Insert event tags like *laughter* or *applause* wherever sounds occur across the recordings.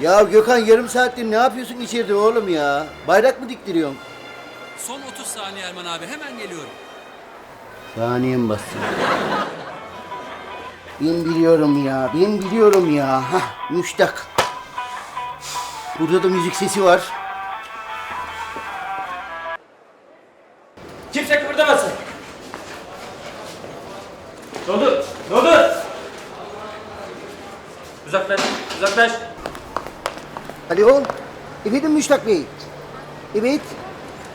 Ya Gökhan yarım saattir ne yapıyorsun içeride oğlum ya? Bayrak mı diktiriyorsun? Son 30 saniye Erman abi hemen geliyorum. Saniye mi bastın? Ben biliyorum ya, ben biliyorum ya. Hah, müştak. Burada da müzik sesi var. Kimse kıpırdamasın. Ne oldu? Ne oldu? Uzaklaş, uzaklaş. Alo, efendim Müştak Bey. Evet,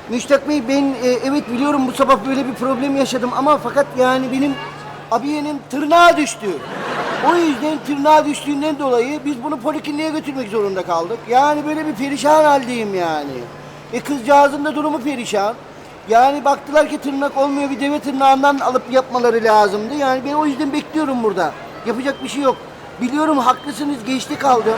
Müştak Bey ben e, evet biliyorum bu sabah böyle bir problem yaşadım ama fakat yani benim abiyenin tırnağı düştü. O yüzden tırnağı düştüğünden dolayı biz bunu polikliniğe götürmek zorunda kaldık. Yani böyle bir perişan haldeyim yani. E kızcağızın da durumu perişan. Yani baktılar ki tırnak olmuyor bir deve tırnağından alıp yapmaları lazımdı. Yani ben o yüzden bekliyorum burada. Yapacak bir şey yok. Biliyorum haklısınız geçti kaldım.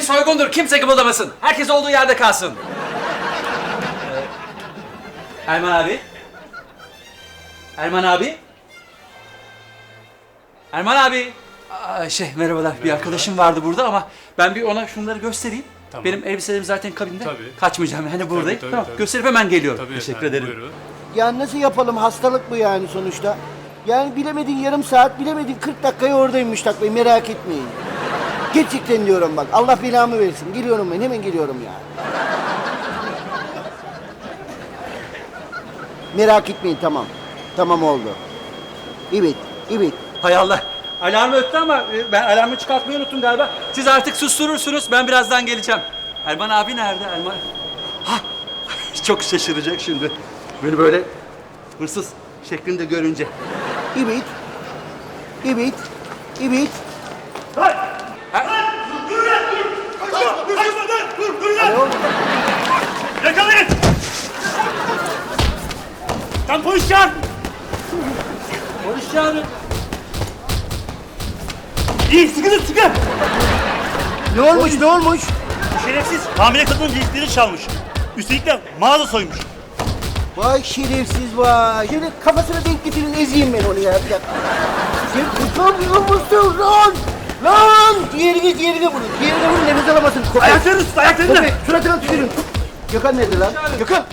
Bir soygundur. Kimse kımıldamasın. Herkes olduğu yerde kalsın. Ee, Erman abi. Erman abi. Erman abi. Aa, şey merhabalar. Bir arkadaşım vardı burada ama ben bir ona şunları göstereyim. Tamam. Benim elbiselerim zaten kabinde. Tabii. Kaçmayacağım. Hani buradayım. tabii, tamam. tabii. Gösterip hemen geliyorum. Tabii Teşekkür efendim, ederim. buyurun. Ya nasıl yapalım? Hastalık bu yani sonuçta. Yani bilemedin yarım saat, bilemedin 40 dakikaya oradayım Müştak Bey. Merak etmeyin. Gerçekten diyorum bak. Allah belamı versin. Geliyorum ben. Hemen geliyorum ya. Merak etmeyin tamam. Tamam oldu. Evet, evet. Hay Allah. Alarm öttü ama e, ben alarmı çıkartmayı unuttum galiba. Siz artık susturursunuz. Ben birazdan geleceğim. Erman abi nerede? Erman... Ha! *laughs* Çok şaşıracak şimdi. Beni böyle hırsız şeklinde görünce. Evet. Evet. Evet. Alo. Yakalayın! Tam polis çağır! Polis çağırın. İyi, sıkın sıkın! Ne olmuş, ne olmuş? Şerefsiz hamile kadının cinsleri çalmış. Üstelik de mağaza soymuş. Vay şerefsiz vay. Şöyle kafasına denk getirin ezeyim ben onu ya. Bir dakika. Sen tutamıyor musun lan? Lan! Diğerini diğerine vurun. Diğerine vurun nefes alamasın. Ayaklarını tut, ayaklarını! Köpek suratına tükürün. Gökhan nerede lan? Gökhan!